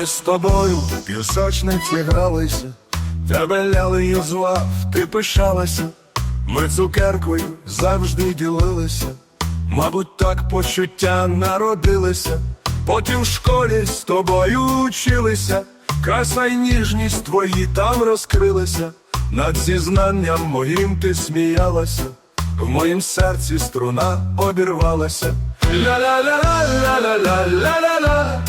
Ми з тобою в пісочниці гралися, тебе ляли і звав, ти пишалася, ми цукеркою завжди ділилися, мабуть, так почуття народилися, потім в школі з тобою училися, краса й ніжність твої там розкрилися, над зізнанням моїм ти сміялася, в моїм серці струна обірвалася. Ля-ля-ля-ля-ля-ля-ля-ля-ля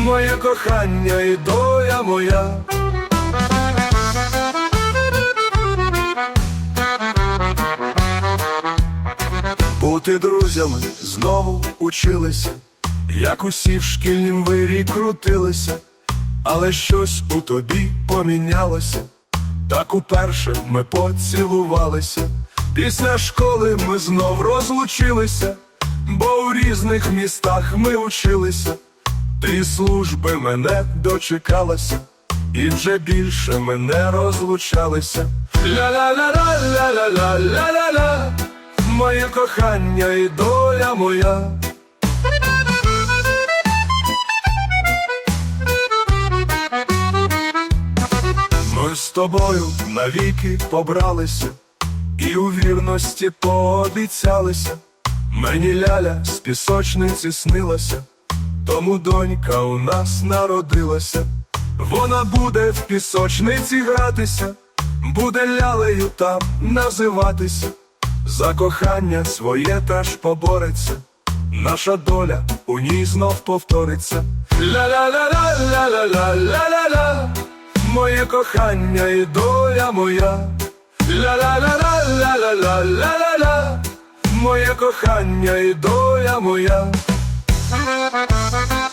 Моє кохання і доля моя. Бути друзями знову училися, як усі в шкільнім вирі крутилися, але щось у тобі помінялося. Так уперше ми поцілувалися. Після школи ми знов розлучилися, бо у різних містах ми училися. Ти служби мене дочекалася, і вже більше ми не розлучалися. Ля-ля-ля-ля-ля-ля-ля-ля-ля Моє кохання і доля моя. Ми з тобою навіки побралися і у вірності пообіцялися. Мені ляля з пісочниці снилася, тому донька у нас народилася. Вона буде в пісочниці гратися, буде лялею там називатися. За кохання своє теж побореться, наша доля у ній знов повториться. Ля-ля-ля-ля-ля-ля-ля-ля-ля Моє кохання і доля моя. Ля-ля-ля-ля-ля-ля-ля-ля Моє кохання і доля моя. Thank you.